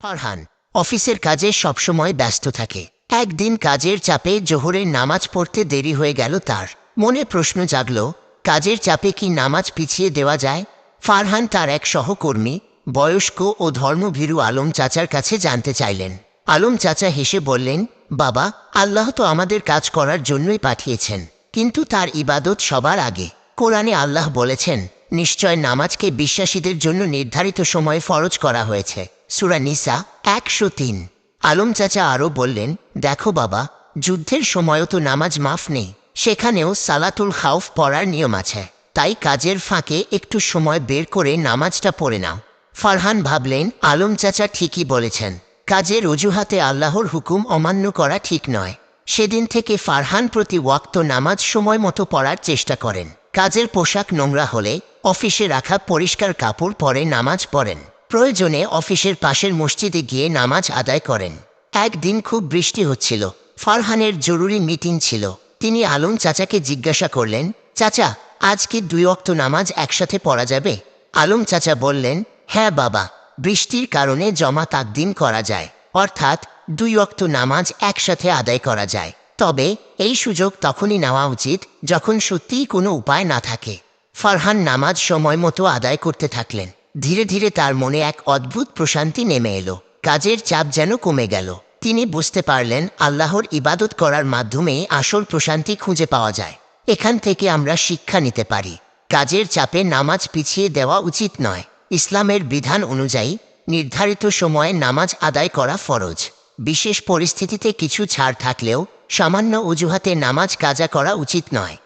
ফারহান অফিসের কাজে সবসময় ব্যস্ত থাকে। একদিন কাজের চাপে জোহরের নামাজ পড়তে দেরি হয়ে গেল তার। মনে প্রশ্ন জাগল, কাজের চাপে কি নামাজ পিছিয়ে দেওয়া যায়? ফারহান তার এক সহকর্মী, বয়স্ক ও ধর্মভীরু আলম চাচার কাছে জানতে চাইলেন। আলম চাচা হেসে বললেন, বাবা, আল্লাহ তো আমাদের কাজ করার জন্যই পাঠিয়েছেন, কিন্তু তার ইবাদত সবার আগে। কোরআনে আল্লাহ বলেছেন, নিশ্চয় নামাজকে বিশ্বাসীদের জন্য নির্ধারিত সময়ে ফরজ করা হয়েছে। সুরা নিসা একশো তিন। আলম চাচা আরও বললেন, দেখো বাবা, যুদ্ধের সময়ও তো নামাজ মাফ নেই, সেখানেও সালাতুল খাউফ পড়ার নিয়ম আছে। তাই কাজের ফাঁকে একটু সময় বের করে নামাজটা পড়ে নাও। ফারহান ভাবলেন, আলম চাচা ঠিকই বলেছেন, কাজের অজুহাতে আল্লাহর হুকুম অমান্য করা ঠিক নয়। সেদিন থেকে ফারহান প্রতি ওয়াক্ত নামাজ সময় মতো পড়ার চেষ্টা করেন। কাজের পোশাক নোংরা হলে অফিসে রাখা পরিষ্কার কাপড় পরে নামাজ পড়েন। প্রয়োজনে অফিসের পাশের মসজিদে গিয়ে নামাজ আদায় করেন। একদিন খুব বৃষ্টি হচ্ছিল। ফারহানের জরুরি মিটিং ছিল। তিনি আলম চাচাকে জিজ্ঞাসা করলেন, চাচা, আজকে দুই অক্ত নামাজ একসাথে পড়া যাবে? আলম চাচা বললেন হ্যাঁ বাবা, বৃষ্টির কারণে জমা তাকদিন করা যায়। অর্থাৎ দুই অক্ত নামাজ একসাথে আদায় করা যায়। তবে এই সুযোগ তখনই নেওয়া উচিত যখন সত্যিই কোনো উপায় না থাকে। ফারহান নামাজ সময় মতো আদায় করতে থাকলেন। ধীরে ধীরে তার মনে এক অদ্ভুত প্রশান্তি নেমে এলো। কাজের চাপ যেন কমে গেল। তিনি বুঝতে পারলেন আল্লাহর ইবাদত করার মাধ্যমে আসল প্রশান্তি খুঁজে পাওয়া যায়। এখান থেকে আমরা শিক্ষা নিতে পারি, কাজের চাপে নামাজ পিছিয়ে দেওয়া উচিত নয়। ইসলামের বিধান অনুযায়ী, নির্ধারিত সময়ে নামাজ আদায় করা ফরজ। বিশেষ পরিস্থিতিতে কিছু ছাড় থাকলেও, সামান্য অজুহাতে নামাজ কাজা করা উচিত নয়।